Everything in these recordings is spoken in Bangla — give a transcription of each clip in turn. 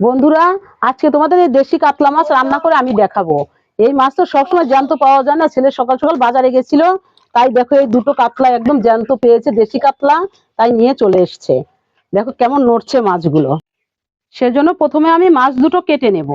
বন্ধুরা, আজকে তোমাদের এই দেশি কাতলা মাছ রান্না করে আমি দেখাবো। এই মাছ তো সবসময় জ্যান্ত পাওয়া যায় না, ছেলে সকাল সকাল বাজারে গেছিল, তাই দেখো এই দুটো কাতলা একদম জ্যান্ত পেয়েছে, দেশি কাতলা, তাই নিয়ে চলে এসছে। দেখো কেমন নড়ছে মাছগুলো। সেজন্য প্রথমে আমি মাছ দুটো কেটে নেব।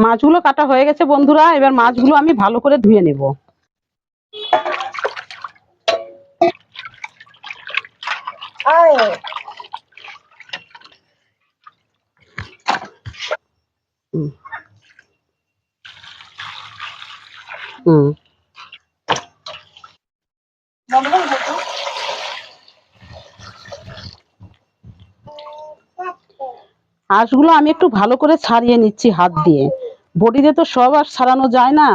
মাছগুলো কাটা হয়ে গেছে বন্ধুরা এবার মাছগুলো আমি ভালো করে ধুয়ে নেব। হুম। হুম। আমি একটু ভালো করে ছাড়িয়ে নিচ্ছি হাত দিয়ে। বডিতে তো সব আর ছাড়ানো যায় না।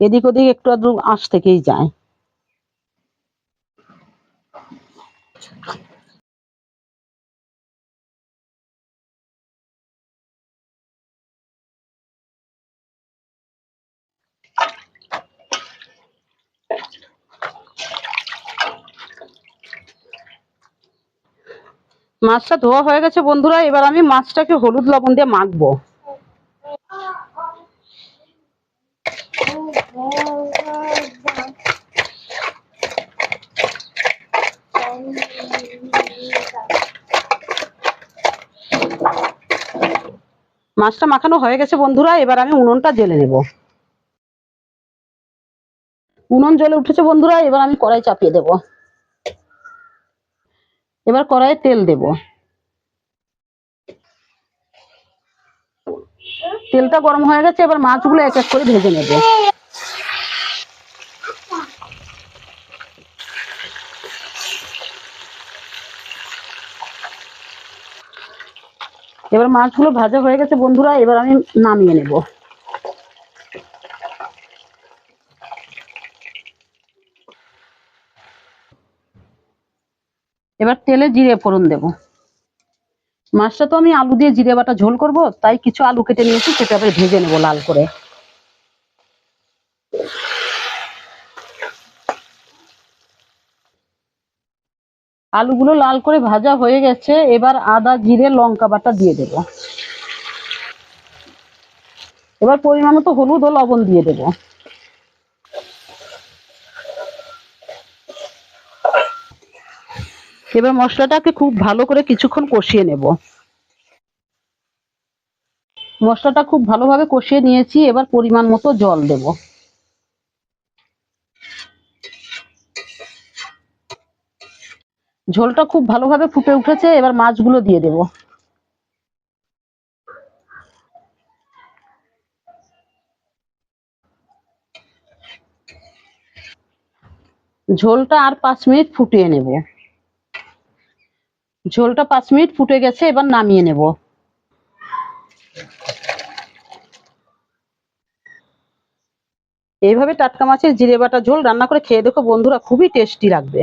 এদিক ওদিক একটু আধটু আঁশ থেকেই যায়। মাছটা ধোয়া হয়ে গেছে বন্ধুরা, এবার আমি মাছটাকে হলুদ লবণ দিয়ে মাখবো। মাছটা মাখানো হয়ে গেছে বন্ধুরা, এবার আমি উনুনটা জেলে নেব। উনুন জ্বলে উঠেছে বন্ধুরা, এবার আমি কড়াই চাপিয়ে দেব। এবার কড়াইয়ে তেল দেব। তেলটা গরম হয়ে গেছে, এবার মাছগুলো এক এক করে ভেজে নেব। এবার মাছগুলো ভাজা হয়ে গেছে, বন্ধুরা, এবার আমি নামিয়ে নেব। এবার তেলে জিরে ফোড়ন দেব। মাছটা তো আমি আলু দিয়ে জিরে বাটা ঝোল করব, তাই কিছু আলু কেটে নিয়েছি, সেটা ভেজে নেব লাল করে। আলুগুলো লাল করে ভাজা হয়ে গেছে, এবার আদা, জিরে, লঙ্কা বাটা দিয়ে দেব। এবার পরিমাণ মতো হলুদ ও লবণ দিয়ে দেব। এবার মশলাটাকে খুব ভালো করে কিছুক্ষণ কষিয়ে নেব। মশলাটা খুব ভালোভাবে কষিয়ে নিয়েছি, এবার পরিমাণ মতো জল দেব। ঝোলটা খুব ভালোভাবে ফুটে উঠেছে, এবার মাছগুলো দিয়ে দেব। ঝোলটা আর পাঁচ মিনিট ফুটিয়ে নেব। ঝোলটা পাঁচ মিনিট ফুটে গেছে, এবার নামিয়ে নেব। এইভাবে টাটকা মাছের জিরে বাটা ঝোল রান্না করে খেয়ে দেখো বন্ধুরা, খুবই টেস্টি লাগবে।